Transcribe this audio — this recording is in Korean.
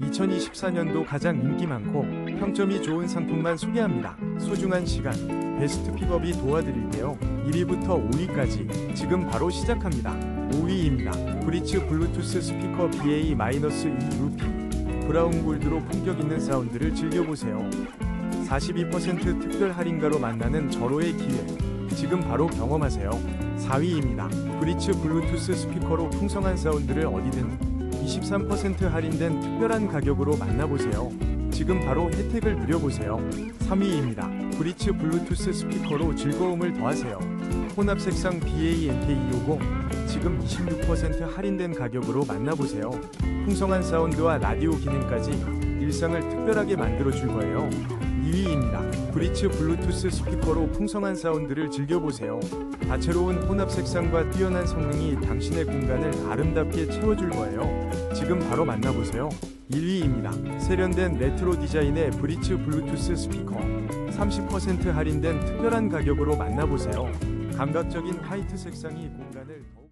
2024년도 가장 인기 많고 평점이 좋은 상품만 소개합니다. 소중한 시간, 베스트 픽업이 도와드릴게요. 1위부터 5위까지 지금 바로 시작합니다. 5위입니다. 브리츠 블루투스 스피커 BA-2 루피 브라운 골드로 품격 있는 사운드를 즐겨보세요. 42% 특별 할인가로 만나는 절호의 기회. 지금 바로 경험하세요. 4위입니다. 브리츠 블루투스 스피커로 풍성한 사운드를 어디든 23% 할인된 특별한 가격으로 만나보세요. 지금 바로 혜택을 누려보세요. 3위입니다. 브리츠 블루투스 스피커로 즐거움을 더하세요. 혼합 색상 BA-MK250 지금 26% 할인된 가격으로 만나보세요. 풍성한 사운드와 라디오 기능까지 일상을 특별하게 만들어 줄 거예요. 2위입니다. 브리츠 블루투스 스피커로 풍성한 사운드를 즐겨보세요. 다채로운 혼합 색상과 뛰어난 성능이 당신의 공간을 아름답게 채워줄 거예요. 지금 바로 만나보세요. 1위입니다. 세련된 레트로 디자인의 브리츠 블루투스 스피커 30% 할인된 특별한 가격으로 만나보세요. 감각적인 화이트 색상이 공간을 더